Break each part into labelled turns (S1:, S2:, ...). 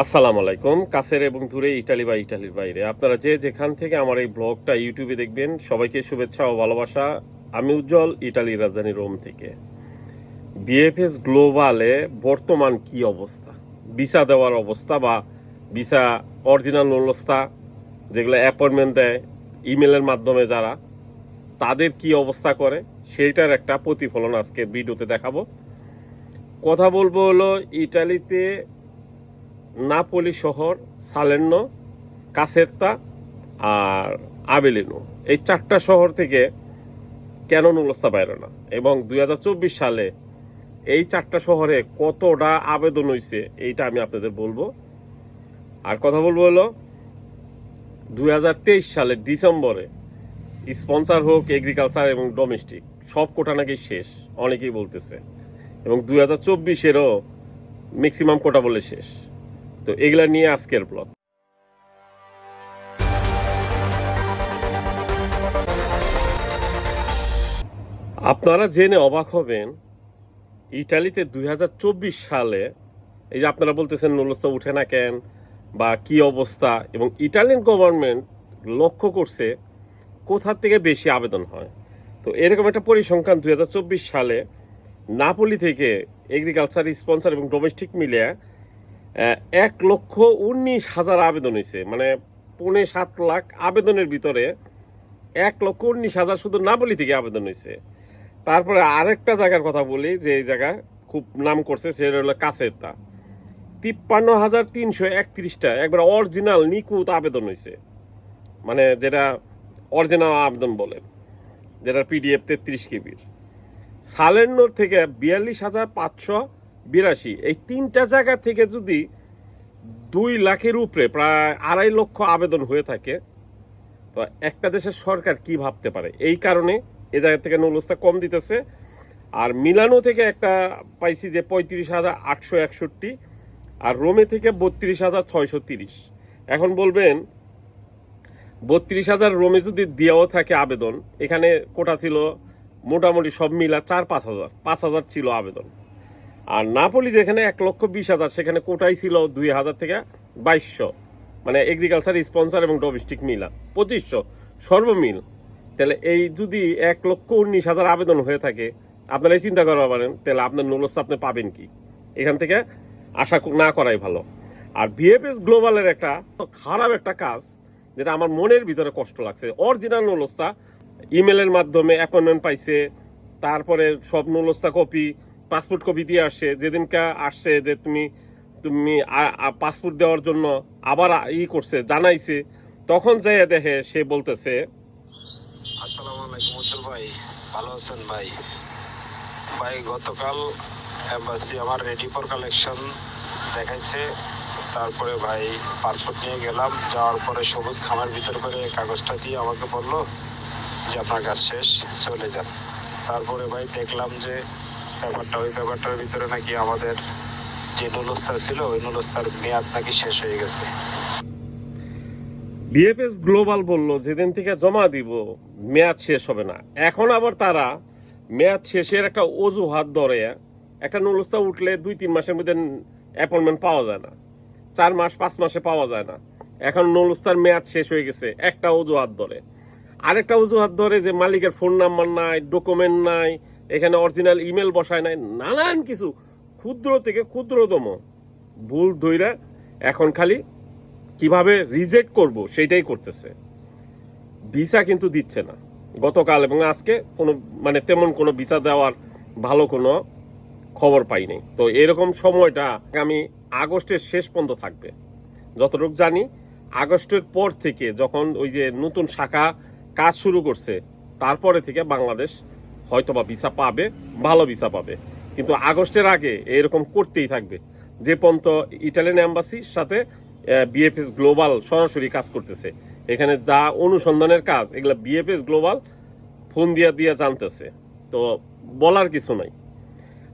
S1: আসসালামু আলাইকুম। কাছের এবং দূরে ইটালি বা ইটালির বাইরে। আপনারা যে যেখান থেকে আমার এই ব্লগটা ইউটিউবে দেখবেন, সবাইকে শুভেচ্ছা ও ভালোবাসা। আমি উজ্জ্বল, ইটালির রাজধানী রোম থেকে। বিএফএস গ্লোবালে বর্তমান কি অবস্থা? ভিসা দেওয়ার অবস্থা বা ভিসা অরিজিনাল অবস্থা, যেগুলো অ্যাপয়েন্টমেন্ট দেয়, ইমেলের মাধ্যমে যারা, তাদের কি অবস্থা করে, সেইটার একটা প্রতিফলন আজকে ভিডিওতে দেখাবো। কথা বলব হলো ইটালিতে নাপোলি শহর, সালেন্ন, কাসেরতা আর আবেলিনো। এই চারটা শহর থেকে কেন নুলস্তা বাইরে না। এবং দু হাজার চব্বিশ সালে এই চারটা শহরে কতটা আবেদন হয়েছে এইটা আমি আপনাদের বলব। আর কথা বলব হলো, দুই সালের ডিসেম্বরে স্পন্সর হোক, এগ্রিকালচার এবং ডোমেস্টিক, সব কোটা নাকি শেষ, অনেকেই বলতেছে। এবং দুই হাজার চব্বিশেরও ম্যাক্সিমাম কোটা বলে শেষ। তো এগুলা নিয়ে আজকের ব্লগ আপনারা জেনে অবাক হবেন, ইটালিতে দুই হাজার চব্বিশ সালে, এই যে আপনারা বলতেছেন নুলস্তা উঠে না কেন, বা কি অবস্থা, এবং ইটালিয়ান গভর্নমেন্ট লক্ষ্য করছে কোথা থেকে বেশি আবেদন হয়। তো এরকম একটা পরিসংখ্যান দুই হাজার চব্বিশ সালে, নাপোলি থেকে এগ্রিকালচার স্পন্সর এবং ডোমেস্টিক মিলিয়ে এক লক্ষ উনিশ হাজার আবেদন হয়েছে। মানে পৌনে সাত লাখ আবেদনের ভিতরে এক লক্ষ উনিশ হাজার শুধু নাপোলি থেকে আবেদন হয়েছে। তারপরে আরেকটা জায়গার কথা বলি, যে এই জায়গা খুব নাম করছে, সেটা হলো কাছেরটা। তিপ্পান্ন হাজার তিনশো একত্রিশটা একবার অরিজিনাল নিকুত আবেদন হয়েছে। মানে যেটা অরিজিনাল আবেদন বলে, যেটা পিডিএফ তেত্রিশ কেবির। সালেন্নর থেকে বিয়াল্লিশ হাজার পাঁচশো বিরাশি। এই তিনটা জায়গা থেকে যদি দুই লাখের উপরে প্রায় আড়াই লক্ষ আবেদন হয়ে থাকে, তো একটা দেশের সরকার কি ভাবতে পারে? এই কারণে এ জায়গা থেকে নৌলস্তা কম দিতেছে। আর মিলানো থেকে একটা পাইছি যে পঁয়ত্রিশ হাজার আটশো একষট্টি আর রোমে থেকে বত্রিশ হাজার ছয়শো তিরিশ। এখন বলবেন, বত্রিশ হাজার রোমে যদি দেওয়াও থাকে আবেদন, এখানে কোটা ছিল মোটামুটি সব মিলা চার পাঁচ হাজার পাঁচ হাজার ছিল আবেদন। আর নাপোলি যেখানে এক লক্ষ বিশ হাজার, সেখানে কোটাই ছিল দুই হাজার থেকে বাইশশো। মানে এগ্রিকালচার স্পন্সর এবং ডোমেস্টিক মিলা পঁচিশশো সর্বমিল তাহলে এই যদি এক লক্ষ উনিশ হাজার আবেদন হয়ে থাকে, আপনারাই চিন্তা করা পারেন, তাহলে আপনার নলস্তা আপনি পাবেন কি? এখান থেকে আশা না করাই ভালো। আর বিএফএস গ্লোবালের একটা খারাপ একটা কাজ, যেটা আমার মনের ভিতরে কষ্ট লাগছে। অরিজিনাল নলস্তা ইমেলের মাধ্যমে অ্যাপয়েন্টমেন্ট পাইছে, তারপরে সব নলস্তা কপি পাসপোর্ট কপি দিয়ে আসছে যেদিনকে আসছে যে তুমি তুমি পাসপোর্ট দেওয়ার জন্য আবার ই করছে, জানাইছে, তখন যাই দেখে সে বলতেছে,
S2: আসসালামু আলাইকুম উজ্জ্বল ভাই, ভালো আছেন ভাই? ভাই, গতকাল এম্বাসি আমার রেডি ফর কালেকশন দেখাইছে, তারপরে ভাই পাসপোর্ট নিয়ে গেলাম, যাওয়ার পরে সবুজ খামের ভিতর করে কাগজটা দিয়ে আমাকে বলল যে আপনার কাজ শেষ, চলে যান। তারপরে ভাই দেখলাম যে ব্যাপারটা ওই ব্যাপারটার ভিতরে নাকি আমাদের যে নুলস্তা ছিল, ওই নুলস্তার মেয়াদ নাকি শেষ হয়ে গেছে।
S1: বিএফএস গ্লোবাল বলল, যেদিন থেকে জমা দিব, মেয়াদ শেষ হবে না। এখন আবার তারা মেয়াদ শেষের একটা অজুহাত ধরে, একটা নলস্তা উঠলে দুই তিন মাসের মধ্যে অ্যাপয়েন্টমেন্ট পাওয়া যায় না। চার মাস, পাঁচ মাসে পাওয়া যায় না। এখন নলস্তার মেয়াদ শেষ হয়ে গেছে, একটা অজুহাত ধরে। আরেকটা অজুহাত ধরে যে মালিকের ফোন নাম্বার নাই ডকুমেন্ট নাই এখানে অরিজিনাল ইমেল বসায় নাই, নানান কিছু। ক্ষুদ্র থেকে ক্ষুদ্রতম। ভুল ধইরা এখন খালি কীভাবে রিজেক্ট করব সেটাই করতেছে। ভিসা কিন্তু দিচ্ছে না। গতকাল এবং আজকে কোনো মানে তেমন কোনো ভিসা দেওয়ার ভালো কোনো খবর পাইনি। তো এরকম সময়টা আগামী আগস্টের শেষ পর্যন্ত থাকবে। যতটুকু জানি, আগস্টের পর থেকে যখন ওই যে নতুন শাখা কাজ শুরু করছে, তারপরে থেকে বাংলাদেশ হয়তোবা ভিসা পাবে, ভালো ভিসা পাবে। কিন্তু আগস্টের আগে এরকম করতেই থাকবে। যে পর্যন্ত ইটালিয়ান এম্বাসির সাথে বিএফএস গ্লোবাল সরাসরি কাজ করতেছে। এখানে যা অনুসন্ধানের কাজ, এগুলো বিএফএস গ্লোবাল ফোন দিয়া দিয়া জানতেছে। তো বলার কিছু নাই।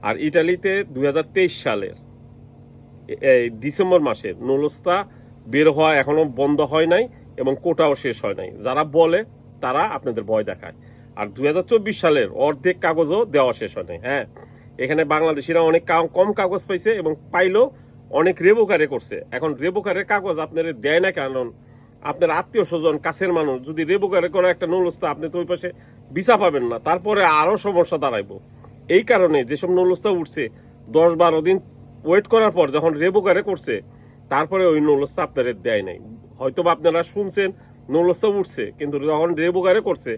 S1: আর ইটালিতে দু হাজার তেইশ সালের এই ডিসেম্বর মাসে নলস্তা বের হওয়া এখনও বন্ধ হয় নাই এবং কোটাও শেষ হয় নাই। যারা বলে, তারা আপনাদের ভয় দেখায়। আর দুই হাজার চব্বিশ সালের অর্ধেক কাগজও দেওয়া শেষ হয় হ্যাঁ। এখানে বাংলাদেশিরা অনেক কম কাগজ পাইছে এবং পাইলেও অনেক রেবোকারে করছে। এখন রেবোকারের কাগজ আপনার দেয় না কারণ আপনার আত্মীয় স্বজন, কাছের মানুষ, যদি রেবোকারে করে একটা নৌলস্তা আপনি তো ওই পাশে ভিসা পাবেন না, তারপরে আরও সমস্যা দাঁড়াইবো। এই কারণে যেসব নৌলস্তা উঠছে, দশ বারো দিন ওয়েট করার পর যখন রেবোকারে করছে, তারপরে ওই নৌলস্তা আপনাদের দেয় নাই। হয়তো আপনারা শুনছেন নৌলস্তা উঠছে, কিন্তু যখন রেবোকারে করছে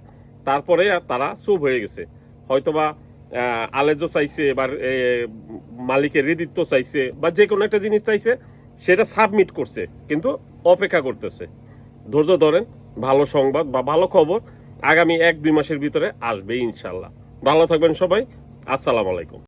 S1: তারপরে আর তারা চুপ হয়ে গেছে। হয়তোবা আলেজও আলেজো চাইছে বা মালিকের হৃদিত্ব চাইছে বা যে কোনো একটা জিনিস চাইছে, সেটা সাবমিট করছে, কিন্তু অপেক্ষা করতেছে। ধৈর্য ধরেন, ভালো সংবাদ বা ভালো খবর আগামী এক দুই মাসের ভিতরে আসবে ইনশাল্লাহ। ভালো থাকবেন সবাই, আসসালামু আলাইকুম।